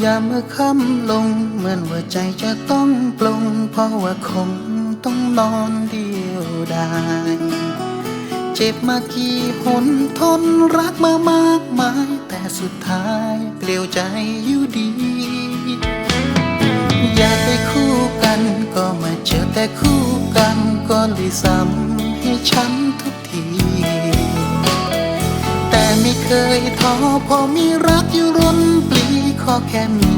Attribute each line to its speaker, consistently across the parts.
Speaker 1: อย่าเมื่อค่ำลง เหมือนว่าใจจะต้องปลง เพราะว่าคงต้องนอนเดียวดายเจ็บมากี่หนทนรักมามากมาย แต่สุดท้ายเปลี่ยวใจอยู่ดี อยากไปคู่กันก็มาเจอแต่คู่กันก็เลยซ้ำให้ช้ำทุกที แต่ไม่เคยท้อพอมีรักอยู่ร้นป ขอแค่มี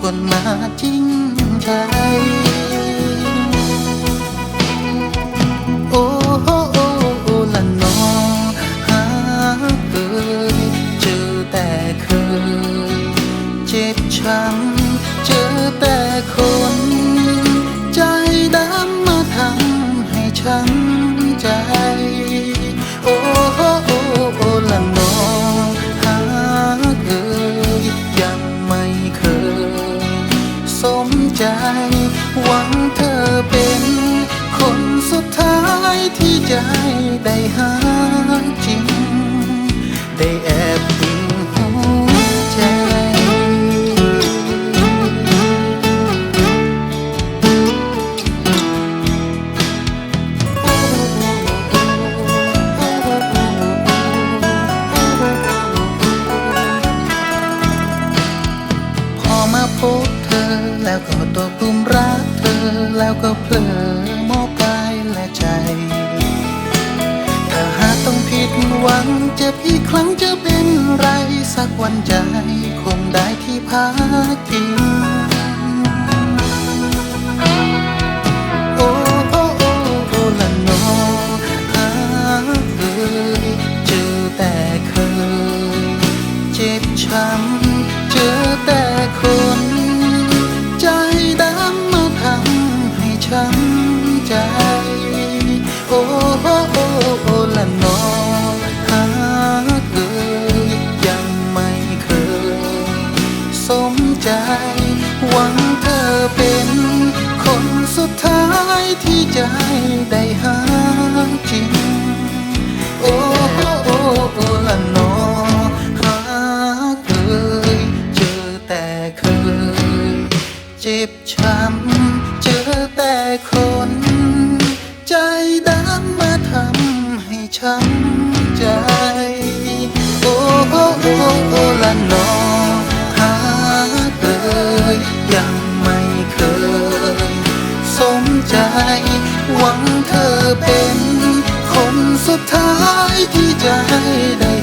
Speaker 1: คนมาจริงใจ โอ้โอ้โอ้โอ้ละนอหาเคยเจอแต่เคย เจ็บช้ำเจอแต่คน ใจดำมาทำให้ช้ำใจ ที่ใจได้หาจริง ได้แอบอิงหัวใจ พอมาพบเธอแล้วก็ตกกลุ่มรักเธอแล้วก็เพลอ หวังเจ็บอีกครั้งจะเป็นไรสักวันใจคงได้ที่พักพิงโอ้โอ้โอ้โอ้ละโนอหาเคยเจอแต่เคย เจ็บช้ำเจอแต่คน ใจดำมาทำให้ช้ำใจ จ็บช้ำ เจอแต่คน ใจดำมาทำให้ช้ำใจ โอ้โอ้โอ้โอ้ละนอหาเคยยังไม่เคย สมใจ หวังเธอเป็น คนสุดท้ายที่จะให้ได้